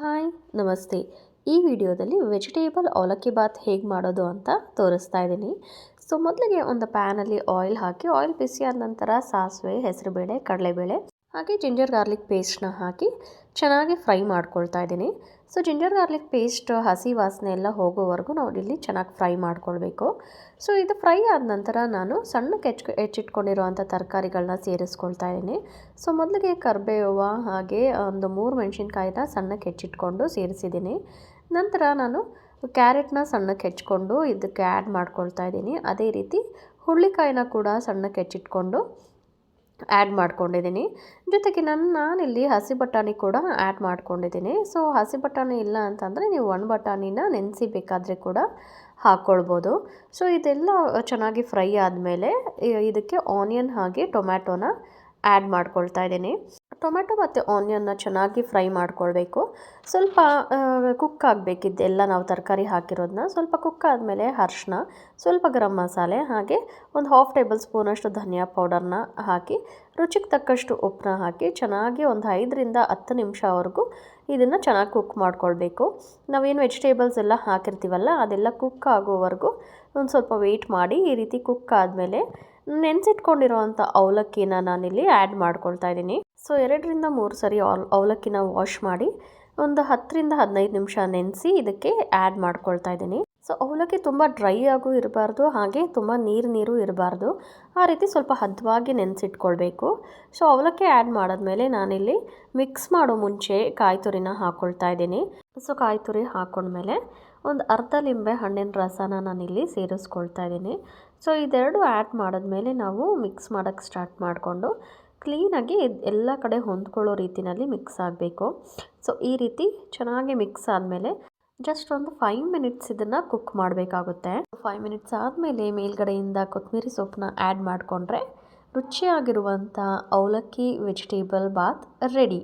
Hi, ನಮಸ್ತೆ. ಈ ವಿಡಿಯೋದಲ್ಲಿ ವೆಜಿಟೇಬಲ್ ಅವಲಕ್ಕಿ ಬಾತ್ ಹೇಗೆ ಮಾಡೋದು ಅಂತ ತೋರಿಸ್ತಾ ಇದ್ದೀನಿ. ಸೊ, ಮೊದಲಿಗೆ ಒಂದು ಪ್ಯಾನಲ್ಲಿ ಆಯಿಲ್ ಹಾಕಿ, ಆಯಿಲ್ ಬಿಸಿಯಾದ ನಂತರ ಸಾಸಿವೆ, ಹೆಸರುಬೇಳೆ, ಕಡಲೆಬೇಳೆ ಹಾಗೆ ಜಿಂಜರ್ ಗಾರ್ಲಿಕ್ ಪೇಸ್ಟ್ನ ಹಾಕಿ ಚೆನ್ನಾಗಿ ಫ್ರೈ ಮಾಡ್ಕೊಳ್ತಾ ಇದ್ದೀನಿ. ಸೊ ಜಿಂಜರ್ ಗಾರ್ಲಿಕ್ ಪೇಸ್ಟ್ ಹಸಿ ವಾಸನೆ ಎಲ್ಲ ಹೋಗೋವರೆಗೂ ನಾವು ಇಲ್ಲಿ ಚೆನ್ನಾಗಿ ಫ್ರೈ ಮಾಡ್ಕೊಳ್ಬೇಕು. ಸೊ ಇದು ಫ್ರೈ ಆದ ನಂತರ ನಾನು ಸಣ್ಣಕ್ಕೆ ಹೆಚ್ಚು ಹೆಚ್ಚಿಟ್ಕೊಂಡಿರುವಂಥ ತರಕಾರಿಗಳನ್ನ ಸೇರಿಸ್ಕೊಳ್ತಾ ಇದ್ದೀನಿ. ಸೊ ಮೊದಲಿಗೆ ಕರಿಬೇವು ಹಾಗೆ ಒಂದು ಮೂರು ಮೆಣಸಿನ್ಕಾಯಿನ ಸಣ್ಣಕ್ಕೆ ಹೆಚ್ಚಿಟ್ಕೊಂಡು ಸೇರಿಸಿದ್ದೀನಿ. ನಂತರ ನಾನು ಕ್ಯಾರೆಟ್ನ ಸಣ್ಣಕ್ಕೆ ಹೆಚ್ಚಿಕೊಂಡು ಇದಕ್ಕೆ ಆ್ಯಡ್ ಮಾಡ್ಕೊಳ್ತಾ ಇದ್ದೀನಿ. ಅದೇ ರೀತಿ ಹುಳ್ಳಿಕಾಯಿನ ಕೂಡ ಸಣ್ಣಕ್ಕೆ ಹೆಚ್ಚಿಟ್ಕೊಂಡು ಆ್ಯಡ್ ಮಾಡ್ಕೊಂಡಿದ್ದೀನಿ. ಜೊತೆಗೆ ನನ್ನ ನಾನಿಲ್ಲಿ ಹಸಿ ಬಟಾಣಿ ಕೂಡ ಆ್ಯಡ್ ಮಾಡ್ಕೊಂಡಿದ್ದೀನಿ. ಸೊ ಹಸಿ ಬಟಾಣಿ ಇಲ್ಲ ಅಂತಂದರೆ ನೀವು ಒಣ ಬಟಾಣಿನ ನೆನೆಸಿ ಬೇಕಾದರೆ ಕೂಡ ಹಾಕ್ಕೊಳ್ಬೋದು ಸೊ ಇದೆಲ್ಲ ಚೆನ್ನಾಗಿ ಫ್ರೈ ಆದಮೇಲೆ ಇದಕ್ಕೆ ಆನಿಯನ್ ಹಾಗೆ ಟೊಮ್ಯಾಟೋನ ಆ್ಯಡ್ ಮಾಡ್ಕೊಳ್ತಾ ಇದ್ದೀನಿ. ಟೊಮೆಟೊ ಮತ್ತು ಆನಿಯನ್ನ ಚೆನ್ನಾಗಿ ಫ್ರೈ ಮಾಡ್ಕೊಳ್ಬೇಕು. ಸ್ವಲ್ಪ ಕುಕ್ ಆಗಬೇಕಿದ್ದೆಲ್ಲ ನಾವು ತರಕಾರಿ ಹಾಕಿರೋದನ್ನ ಸ್ವಲ್ಪ ಕುಕ್ ಆದಮೇಲೆ ಅರ್ಶಿನ ಸ್ವಲ್ಪ ಗರಂ ಮಸಾಲೆ, ಹಾಗೆ ಒಂದು ಹಾಫ್ ಟೇಬಲ್ ಸ್ಪೂನಷ್ಟು ಧನಿಯಾ ಪೌಡರ್ನ ಹಾಕಿ, ರುಚಿಗೆ ತಕ್ಕಷ್ಟು ಉಪ್ಪನ್ನ ಹಾಕಿ ಚೆನ್ನಾಗಿ ಒಂದು ಐದರಿಂದ ಹತ್ತು ನಿಮಿಷವರೆಗೂ ಇದನ್ನು ಚೆನ್ನಾಗಿ ಕುಕ್ ಮಾಡ್ಕೊಳ್ಬೇಕು. ನಾವೇನು ವೆಜಿಟೇಬಲ್ಸ್ ಎಲ್ಲ ಹಾಕಿರ್ತೀವಲ್ಲ ಅದೆಲ್ಲ ಕುಕ್ ಆಗೋವರೆಗೂ ಒಂದು ಸ್ವಲ್ಪ ವೆಯ್ಟ್ ಮಾಡಿ ಈ ರೀತಿ ಕುಕ್ ಆದಮೇಲೆ ನೆನೆಸಿಟ್ಕೊಂಡಿರೋವಂಥ ಅವಲಕ್ಕಿನ ನಾನಿಲ್ಲಿ ಆ್ಯಡ್ ಮಾಡ್ಕೊಳ್ತಾ ಇದ್ದೀನಿ. ಸೊ ಎರಡರಿಂದ ಮೂರು ಸರಿ ಅವಲ್, ಅವಲಕ್ಕಿನ ವಾಶ್ ಮಾಡಿ ಒಂದು ಹತ್ತರಿಂದ ಹದಿನೈದು ನಿಮಿಷ ನೆನೆಸಿ ಇದಕ್ಕೆ ಆ್ಯಡ್ ಮಾಡ್ಕೊಳ್ತಾ ಇದ್ದೀನಿ. ಸೊ ಅವಲಕ್ಕಿ ತುಂಬ ಡ್ರೈ ಆಗೂ ಇರಬಾರ್ದು, ಹಾಗೆ ತುಂಬ ನೀರು ನೀರು ಇರಬಾರ್ದು. ಆ ರೀತಿ ಸ್ವಲ್ಪ ಹದವಾಗಿ ನೆನೆಸಿಟ್ಕೊಳ್ಬೇಕು. ಸೊ ಅವಲಕ್ಕಿ ಆ್ಯಡ್ ಮಾಡಿದ್ಮೇಲೆ ನಾನಿಲ್ಲಿ ಮಿಕ್ಸ್ ಮಾಡೋ ಮುಂಚೆ ಕಾಯಿ ತುರಿನ ಹಾಕ್ಕೊಳ್ತಾ ಇದ್ದೀನಿ. ಸೊ ಕಾಯಿ ತುರಿ ಹಾಕ್ಕೊಂಡ್ಮೇಲೆ ಒಂದು ಅರ್ಧ ಲಿಂಬೆ ಹಣ್ಣಿನ ರಸನ ನಾನಿಲ್ಲಿ ಸೇರಿಸ್ಕೊಳ್ತಾ ಇದ್ದೀನಿ. ಸೊ ಇದೆರಡು ಆ್ಯಡ್ ಮಾಡಿದ್ಮೇಲೆ ನಾವು ಮಿಕ್ಸ್ ಮಾಡೋಕ್ಕೆ ಸ್ಟಾರ್ಟ್ ಮಾಡಿಕೊಂಡು ಕ್ಲೀನಾಗಿ ಎಲ್ಲ ಕಡೆ ಹೊಂದ್ಕೊಳ್ಳೋ ರೀತಿಯಲ್ಲಿ ಮಿಕ್ಸ್ ಆಗಬೇಕು. ಸೊ ಈ ರೀತಿ ಚೆನ್ನಾಗಿ ಮಿಕ್ಸ್ ಆದಮೇಲೆ ಜಸ್ಟ್ ಒಂದು ಫೈವ್ ಮಿನಿಟ್ಸ್ ಇದನ್ನು ಕುಕ್ ಮಾಡಬೇಕಾಗುತ್ತೆ. ಫೈವ್ ಮಿನಿಟ್ಸ್ ಆದಮೇಲೆ ಮೇಲ್ಗಡೆಯಿಂದ ಕೊತ್ತಂಬರಿ ಸೊಪ್ಪನ್ನ ಆ್ಯಡ್ ಮಾಡಿಕೊಂಡ್ರೆ ರುಚಿಯಾಗಿರುವಂಥ avalakki vegetable bath ready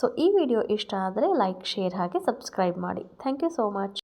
so ಈ ವಿಡಿಯೋ ಇಷ್ಟ ಆದರೆ ಲೈಕ್ ಶೇರ್ ಹಾಗೆ ಸಬ್ಸ್ಕ್ರೈಬ್ ಮಾಡಿ. Thank you so much